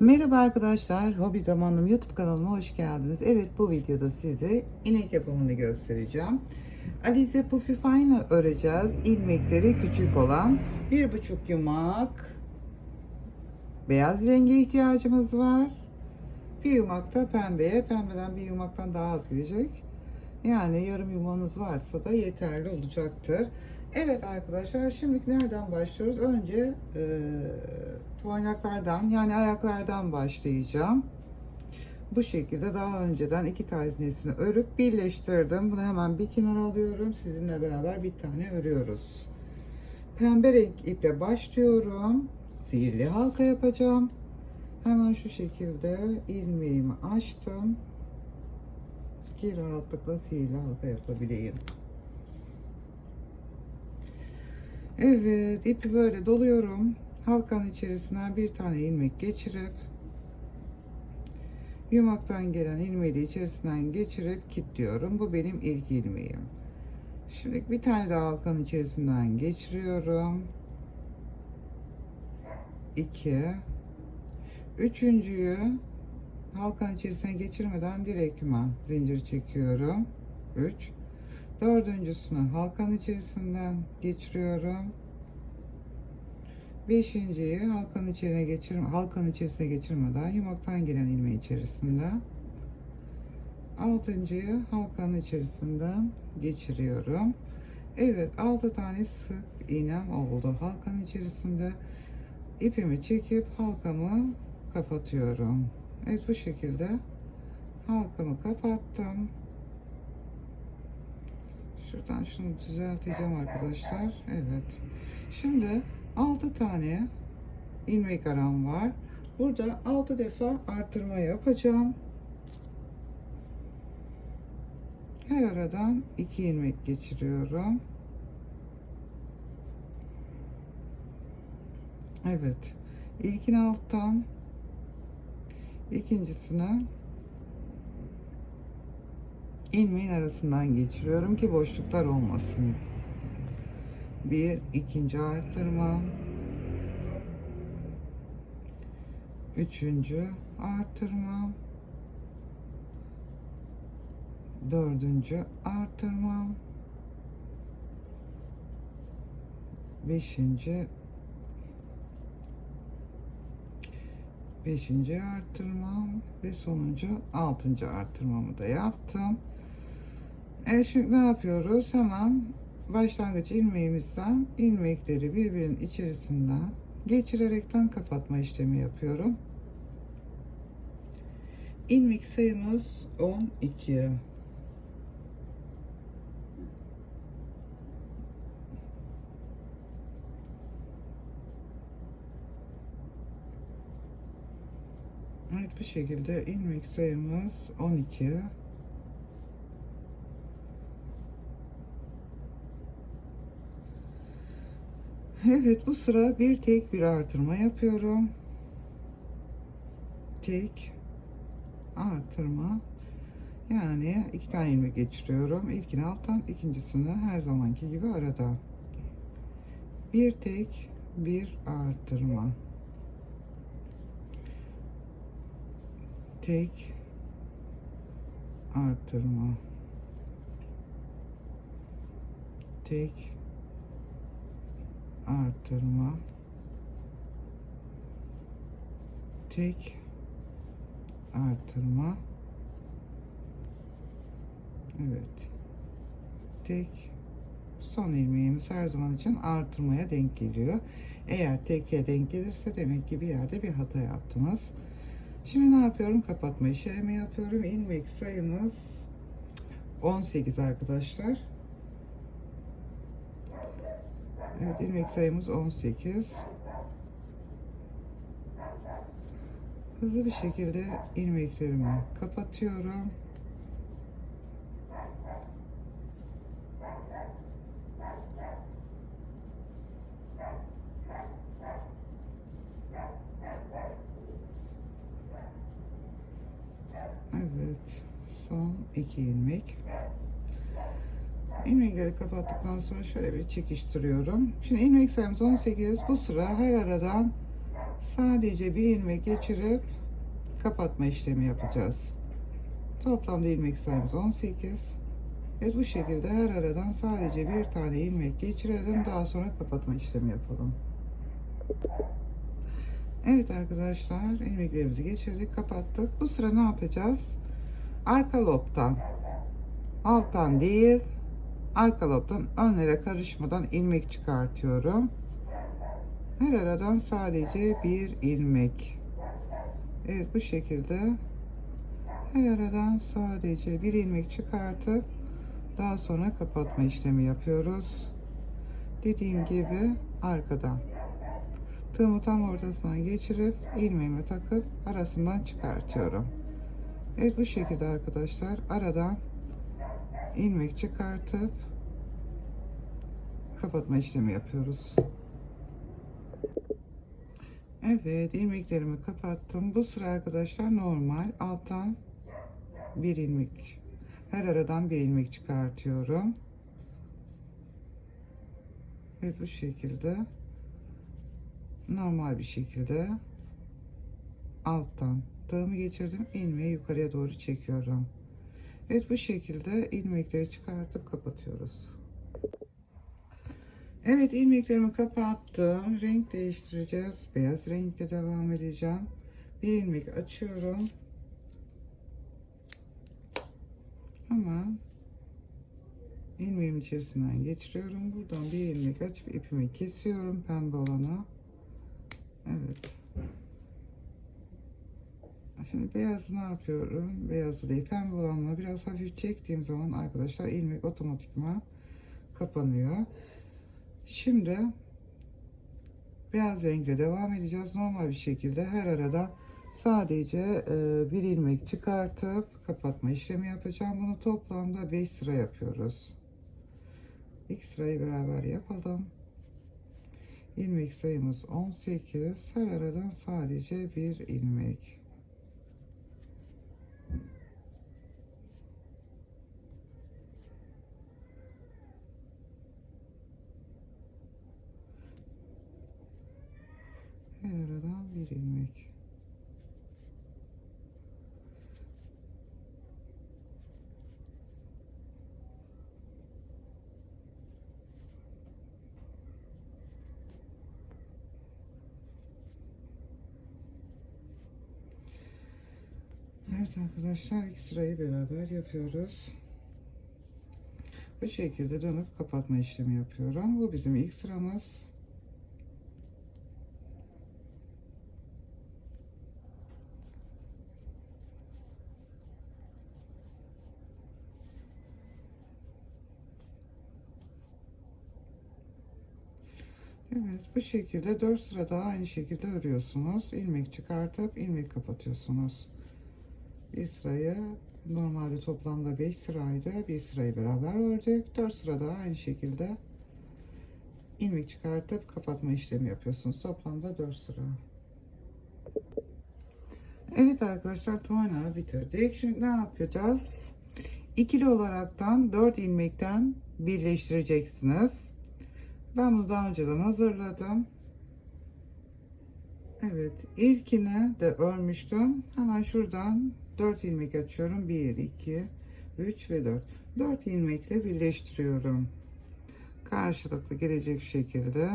Merhaba arkadaşlar, Hobi Zamanım YouTube kanalıma hoş geldiniz. Evet bu videoda size inek yapımını göstereceğim. Alize Puffy öreceğiz. İlmekleri küçük olan bir buçuk yumak beyaz renge ihtiyacımız var. Bir yumak da pembeye, pembeden bir yumaktan daha az gidecek. Yani yarım yumağınız varsa da yeterli olacaktır. Evet arkadaşlar şimdi nereden başlıyoruz? Önce e, toynaklardan yani ayaklardan başlayacağım. Bu şekilde daha önceden iki tanesini örüp birleştirdim. Bunu hemen bir kenara alıyorum. Sizinle beraber bir tane örüyoruz. Pembe renk iple başlıyorum. Sihirli halka yapacağım. Hemen şu şekilde ilmeğimi açtım. Ki rahatlıkla sihirli halka yapabileyim. Evet, ipi böyle doluyorum. Halkanın içerisinden bir tane ilmek geçirip yumaktan gelen ilmeği de içerisinden geçirip kilitliyorum. Bu benim ilk ilmeğim. Şimdi bir tane daha halkanın içerisinden geçiriyorum. 2 Üçüncüyü halkanın içerisine geçirmeden direktman zincir çekiyorum. 3 Dördüncüsünü halkanın içerisinden geçiriyorum. Beşinciyi halkanın içine geçir halkanın içerisine geçirmeden yumaktan gelen ilmeği içerisinde. Altıncıyı halkanın içerisinden geçiriyorum. Evet altı tane sık iğnem oldu halkanın içerisinde. ipimi çekip halkamı kapatıyorum. Evet bu şekilde halkamı kapattım. Şuradan şunu düzelteceğim arkadaşlar. Evet. Şimdi 6 tane ilmek aram var. Burada 6 defa artırma yapacağım. Her aradan 2 ilmek geçiriyorum. Evet. İlkini alttan ikincisine ilmeğin arasından geçiriyorum ki boşluklar olmasın. Bir ikinci artırma. Üçüncü artırma. Dördüncü artırma. Beşinci beşinci artırmam ve sonuncu altıncı artırmamı da yaptım. Evet şimdi ne yapıyoruz? Hemen başlangıç ilmeğimizden ilmekleri birbirinin içerisinden geçirerekten kapatma işlemi yapıyorum. İlmek sayımız 12. Evet bu şekilde ilmek sayımız 12. Evet bu sıra bir tek bir artırma yapıyorum. Tek artırma. Yani iki tane ilmek geçiriyorum. İlkini alttan, ikincisini her zamanki gibi arada. Bir tek bir artırma. Tek artırma. Tek artırma tek artırma evet. Tek son ilmeğimiz her zaman için artırmaya denk geliyor. Eğer teke denk gelirse demek ki bir yerde bir hata yaptınız. Şimdi ne yapıyorum? Kapatma işlemi yapıyorum. İlmek sayımız 18 arkadaşlar Evet ilmek sayımız 18. Hızlı bir şekilde ilmeklerimi kapatıyorum. Evet son iki ilmek ilmekleri kapattıktan sonra şöyle bir çekiştiriyorum. Şimdi ilmek sayımız 18. Bu sıra her aradan sadece bir ilmek geçirip kapatma işlemi yapacağız. Toplamda ilmek sayımız 18. Evet bu şekilde her aradan sadece bir tane ilmek geçirelim. Daha sonra kapatma işlemi yapalım. Evet arkadaşlar ilmeklerimizi geçirdik kapattık. Bu sıra ne yapacağız? Arka lobtan alttan değil arka lobdan önlere karışmadan ilmek çıkartıyorum. Her aradan sadece bir ilmek. Evet bu şekilde her aradan sadece bir ilmek çıkartıp daha sonra kapatma işlemi yapıyoruz. Dediğim gibi arkadan tığımı tam ortasına geçirip ilmeğimi takıp arasından çıkartıyorum. Evet bu şekilde arkadaşlar aradan ilmek çıkartıp kapatma işlemi yapıyoruz. Evet ilmeklerimi kapattım. Bu sıra arkadaşlar normal alttan bir ilmek her aradan bir ilmek çıkartıyorum. Evet bu şekilde normal bir şekilde alttan tığımı geçirdim ilmeği yukarıya doğru çekiyorum. Evet bu şekilde ilmekleri çıkartıp kapatıyoruz. Evet ilmeklerimi kapattım. Renk değiştireceğiz. Beyaz renkle devam edeceğim. Bir ilmek açıyorum. Hemen ilmeğin içerisinden geçiriyorum. Buradan bir ilmek açıp ipimi kesiyorum pembe olana. Evet. Şimdi beyazı ne yapıyorum? Beyazı değil pembe olanla biraz hafif çektiğim zaman arkadaşlar ilmek otomatikman kapanıyor. Şimdi beyaz renkle devam edeceğiz. Normal bir şekilde her arada sadece e, bir ilmek çıkartıp kapatma işlemi yapacağım. Bunu toplamda 5 sıra yapıyoruz. İlk sırayı beraber yapalım. İlmek sayımız 18. Her aradan sadece bir ilmek. Her aradan bir ilmek. Evet arkadaşlar ilk sırayı beraber yapıyoruz. Bu şekilde dönüp kapatma işlemi yapıyorum. Bu bizim ilk sıramız. Evet bu şekilde 4 sıra daha aynı şekilde örüyorsunuz. ilmek çıkartıp ilmek kapatıyorsunuz. Bir sırayı normalde toplamda 5 sıraydı. Bir sırayı beraber ördük. 4 sıra daha aynı şekilde ilmek çıkartıp kapatma işlemi yapıyorsunuz. Toplamda 4 sıra. Evet arkadaşlar tuana bitirdik. Şimdi ne yapacağız? İkili olaraktan 4 ilmekten birleştireceksiniz. Ben bunu daha önceden hazırladım. Evet, ilkini de örmüştüm. Hemen şuradan 4 ilmek açıyorum. 1, 2, 3 ve 4. 4 ilmekle birleştiriyorum. Karşılıklı gelecek şekilde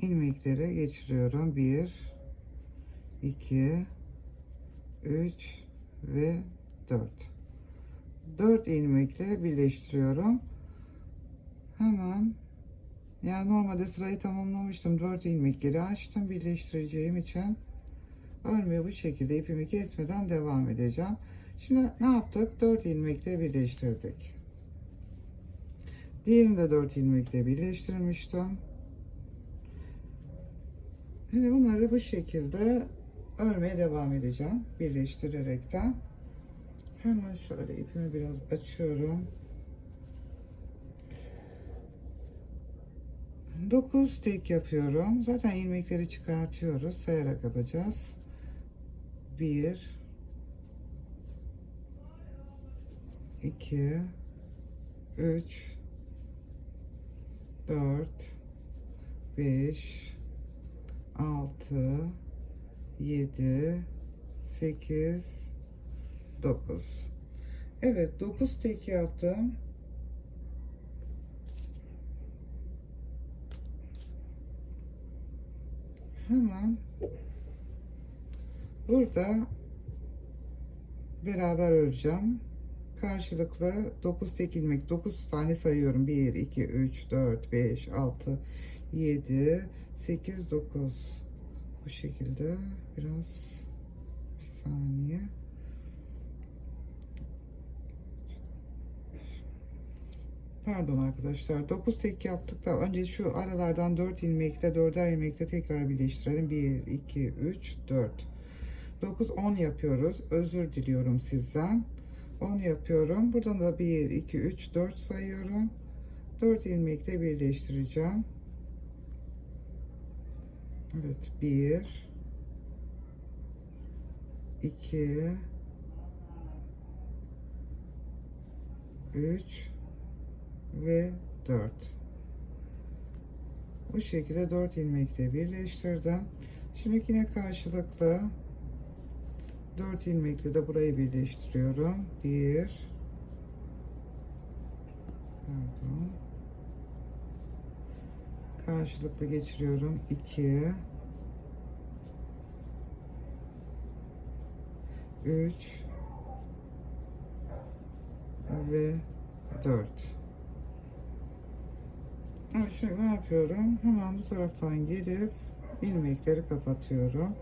ilmekleri geçiriyorum. 1, 2, 3 ve 4. 4 ilmekle birleştiriyorum. Hemen yani normalde sırayı tamamlamıştım. 4 ilmekleri açtım birleştireceğim için. Örmeye bu şekilde ipimi kesmeden devam edeceğim. Şimdi ne yaptık? 4 ilmekle birleştirdik. Diğerini de 4 ilmekle birleştirmiştim. Şimdi bunları bu şekilde örmeye devam edeceğim. Birleştirerekten. Hemen şöyle ipimi biraz açıyorum. 9 tek yapıyorum. Zaten ilmekleri çıkartıyoruz. Sayarak yapacağız. 1 2 3 4 5 6 7 8 9 Evet 9 tek yaptım. Hemen burada beraber öreceğim. Karşılıklı 9 tek ilmek 9 tane sayıyorum. 1 2 3 4 5 6 7 8 9 bu şekilde biraz bir saniye Pardon arkadaşlar 9 tek yaptık da önce şu aralardan 4 ilmekle 4'er ilmekle tekrar birleştirelim. 1 2 3 4 9 10 yapıyoruz. Özür diliyorum sizden. 10 yapıyorum. Buradan da 1 2 3 4 sayıyorum. 4 ilmekle birleştireceğim. Evet 1 2 3 ve 4 bu şekilde 4 ilmekle birleştirdim. Şimdi yine karşılıklı 4 ilmekle de burayı birleştiriyorum. 1 pardon. Karşılıklı geçiriyorum. 2 3 ve 4 Şimdi ne yapıyorum? Hemen bu taraftan gelip ilmekleri kapatıyorum.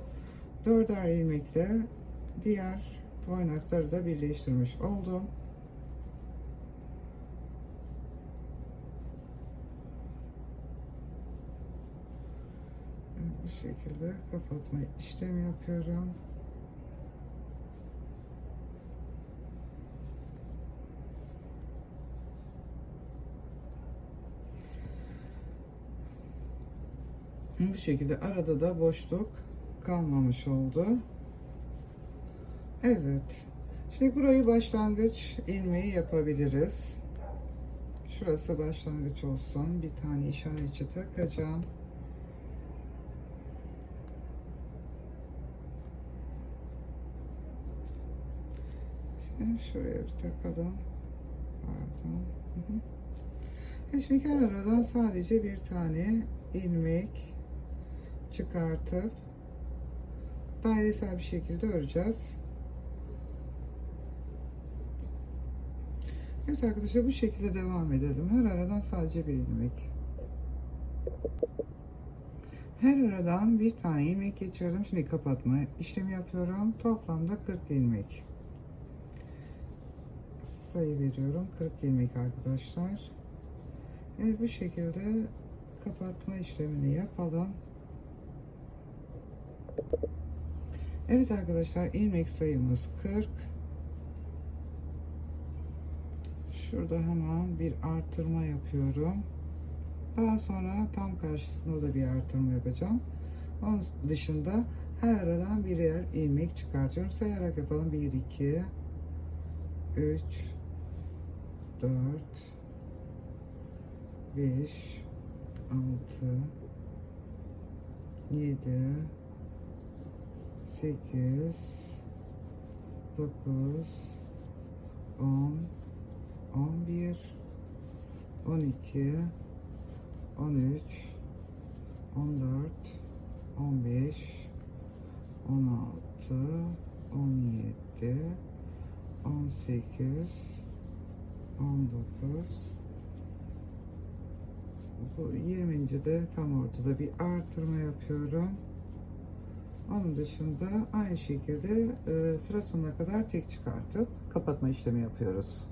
Dörder ilmekle diğer toynakları da birleştirmiş oldum. Bu şekilde kapatma işlemi yapıyorum. Bu şekilde arada da boşluk kalmamış oldu. Evet. Şimdi burayı başlangıç ilmeği yapabiliriz. Şurası başlangıç olsun. Bir tane işaretçi takacağım. Şimdi şuraya bir takalım. Pardon. Hı hı. E Şimdi her aradan sadece bir tane ilmek çıkartıp dairesel bir şekilde öreceğiz. Evet arkadaşlar bu şekilde devam edelim. Her aradan sadece bir ilmek. Her aradan bir tane ilmek geçirdim. Şimdi kapatma işlemi yapıyorum. Toplamda 40 ilmek. Sayı veriyorum. 40 ilmek arkadaşlar. Evet bu şekilde kapatma işlemini yapalım. Evet arkadaşlar ilmek sayımız 40. Şurada hemen bir artırma yapıyorum. Daha sonra tam karşısında da bir artırma yapacağım. Onun dışında her aradan birer ilmek çıkartıyorum. Sayarak yapalım. 1 2 3 4 5 6 7 8 9 10 11 12 13 14 15 16 17 18 19 bu 20. de tam ortada bir artırma yapıyorum. Onun dışında aynı şekilde e, sıra sonuna kadar tek çıkartıp kapatma işlemi yapıyoruz.